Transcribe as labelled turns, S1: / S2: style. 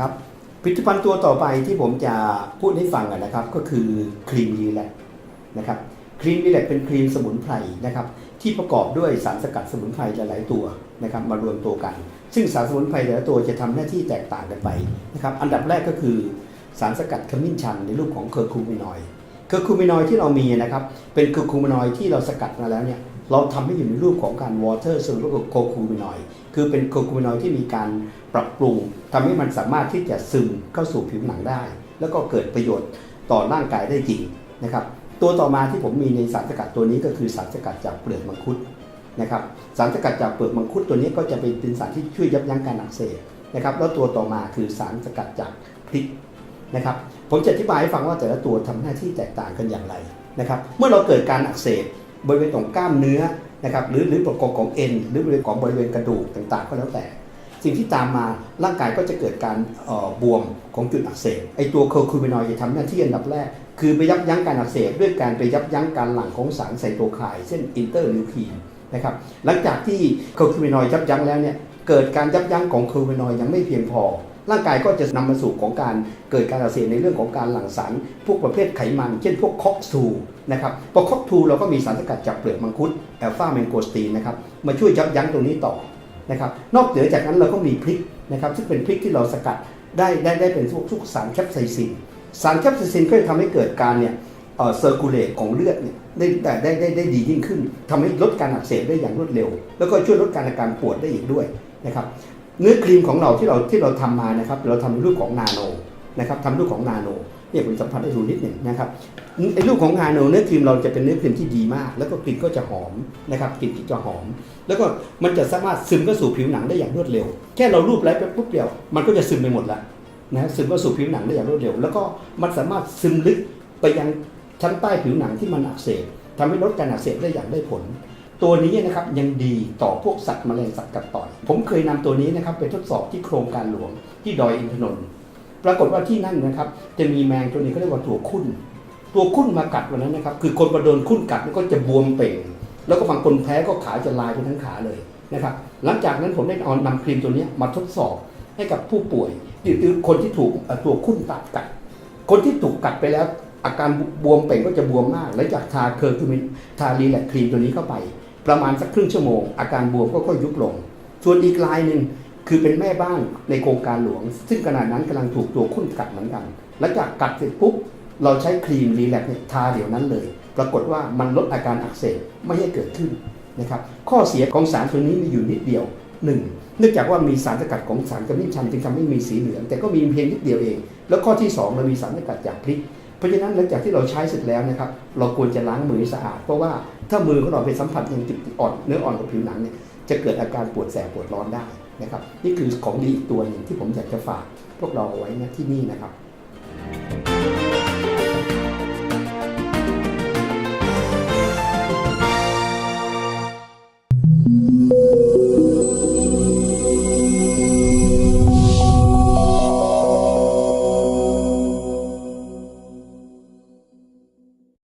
S1: ครับผลิตภัณฑ์ตัวต่อไปที่ผมจะพูดให้ฟังนะครับ ก็คือครีมรีแลกนะครับครีมรีแลกเป็นครีมสมุนไพรนะครับ ที่ประกอบด้วยสารสกัดสมุนไพรหลายตัวนะครับ มารวมตัวกัน ซึ่งสารสมุนไพรแต่ละตัวจะทำหน้าที่แตกต่างกันไปนะครับ อันดับแรกก็คือสารสกัดขมิ้นชันในรูปของเคอร์คูมินอยด์เคอร์คูมินอยด์ที่เรามีนะครับ เป็นเคอร์คูมินอยด์ที่เราสกัดมาแล้วเนี่ย เราทำให้อยู่ในรูปของการวอเตอร์ซึ่งเรียกว่าโคคูมินอยด์คือเป็นโคคูมินอยด์ที่มีการปรับปรุงทำให้มันสามารถที่จะซึมเข้าสู่ผิวหนังได้ แล้วก็เกิดประโยชน์ต่อร่างกายได้จริงนะครับตัวต่อมาที่ผมมีในสารสกัดตัวนี้ก็คือสารสกัดจากเปลือกมังคุดนะครับสารสกัดจากเปลือกมังคุดตัวนี้ก็จะเป็นสารที่ช่วยยับยั้งการอักเสบนะครับแล้วตัวต่อมาคือสารสกัดจากพริกนะครับผมจะอธิบายให้ฟังว่าแต่ละตัวทำหน้าที่แตกต่างกันอย่างไรนะครับเมื่อเราเกิดการอักเสบ บริเวณของกล้ามเนื้อนะครับหรือหรือประกอบของเอ็นหรือบริเวณของบริเวณกระดูกต่างๆ ก็แล้วแต่ สิ่งที่ตามมาร่างกายก็จะเกิดการบวมของจุดอักเสบไอตัวเคอร์คูมินอยจะทำหน้าที่อันดับแรก คือไปยับยั้งการอักเสบด้วยการไปยับยั้งการหลั่งของสารไซโตไคน์เช่นอินเตอร์ลิวคีนนะครับหลังจากที่เคอร์คูมินอยยับยั้งแล้วเนี่ยเกิดการยับยั้งของเคอร์คูมินอยยังไม่เพียงพอ ร่างกายก็จะนำมาสู่ของการเกิดการอักเสบในเรื่องของการหลั่งสารพวกประเภทไขมัน เช่นพวกคอกทูนะครับพอคอกทูเราก็มีสารสกัดจากเปลือกมังคุดแอลฟาเมนโกสตีนนะครับมาช่วยยับยั้งตรงนี้ต่อนะครับนอกเหนือจากนั้นเราก็มีพริกนะครับซึ่งเป็นพริกที่เราสกัดได้ได้ได้เป็นพวกทุกสารแคปไซซินสารแคปไซซินก็จะทำให้เกิดการเนี่ยเซอร์คูลเลตของเลือดเนี่ยได้ได้ได้ได้ได้ดียิ่งขึ้นทำให้ลดการอักเสบได้อย่างรวดเร็ว แล้วก็ช่วยลดการอาการปวดได้อีกด้วยนะครับ เนื้อครีมของเราที่เราที่เราทำมานะครับ เราทำในรูปของนาโนนะครับทำรูปของนาโนเนี่ยผมสัมผัสได้ดูนิดหนึ่งนะครับไอ้รูปของนาโนเนื้อครีมเราจะเป็นเนื้อครีมที่ดีมาก แล้วก็กลิ่นก็จะหอมนะครับกลิ่นที่จะหอม แล้วก็มันจะสามารถซึมเข้าสู่ผิวหนังได้อย่างรวดเร็ว แค่เรารูปไล้ไปปุ๊บเดียว มันก็จะซึมไปหมดละนะซึมเข้าสู่ผิวหนังได้อย่างรวดเร็ว แล้วก็มันสามารถซึมลึกไปยังชั้นใต้ผิวหนังที่มันอักเสบทำให้ลดการอักเสบได้อย่างได้ผล ตัวนี้นะครับยังดีต่อพวกสัตว์แมลงสัตว์กัดต่อย ผมเคยนำตัวนี้นะครับไปทดสอบที่โครงการหลวงที่ดอยอินทนนท์ปรากฏว่าที่นั่นนะครับ จะมีแมงตัวนี้เขาเรียกว่าตัวคุ้น ตัวคุ้นมากัดวันนั้นนะครับ คือคนมาโดนคุ้นกัดมันก็จะบวมเป่ง แล้วก็บางคนแพ้ก็ขาจะลายไปทั้งขาเลยนะครับ หลังจากนั้นผมได้เอานำครีมตัวนี้มาทดสอบให้กับผู้ป่วยหรือคนที่ถูกตัวคุ้นตัดกัด คนที่ถูกกัดไปแล้วอาการบวมเป่งก็จะบวมมากหลังจากทาเคอร์คูมินทารีแลกครีมตัวนี้เข้าไป ประมาณสักครึ่งชั่วโมง อาการบวมก็ค่อยยุบลง ส่วนอีกรายหนึ่งคือเป็นแม่บ้านในโครงการหลวง ซึ่งขณะนั้นกำลังถูกตัวคุ้นกัดเหมือนกันหลังจากกัดเสร็จปุ๊บเราใช้ครีมรีแลกเนี่ยทาเดี๋ยวนั้นเลย ปรากฏว่ามันลดอาการอักเสบไม่ให้เกิดขึ้นนะครับข้อเสียของสารตัวนี้มีอยู่นิดเดียวหนึ่งเนื่องจากว่ามีสารสกัดของสารกระมิ้นชันจึงทำให้มีสีเหลืองแต่ก็มีเพียงนิดเดียวเอง แล้วข้อที่สองเรามีสารสกัดจากพริก เพราะฉะนั้นหลังจากที่เราใช้เสร็จแล้วนะครับ เราควรจะล้างมือสะอาด เพราะว่าถ้ามือของเราไปสัมผัสยังจุดอ่อนเนื้ออ่อนกับผิวหนังเนี่ยจะเกิดอาการปวดแสบปวดร้อนได้นะครับนี่คือของดีอีกตัวหนึ่งที่ผมอยากจะฝากพวกเราเอาไว้นะที่นี่นะครับ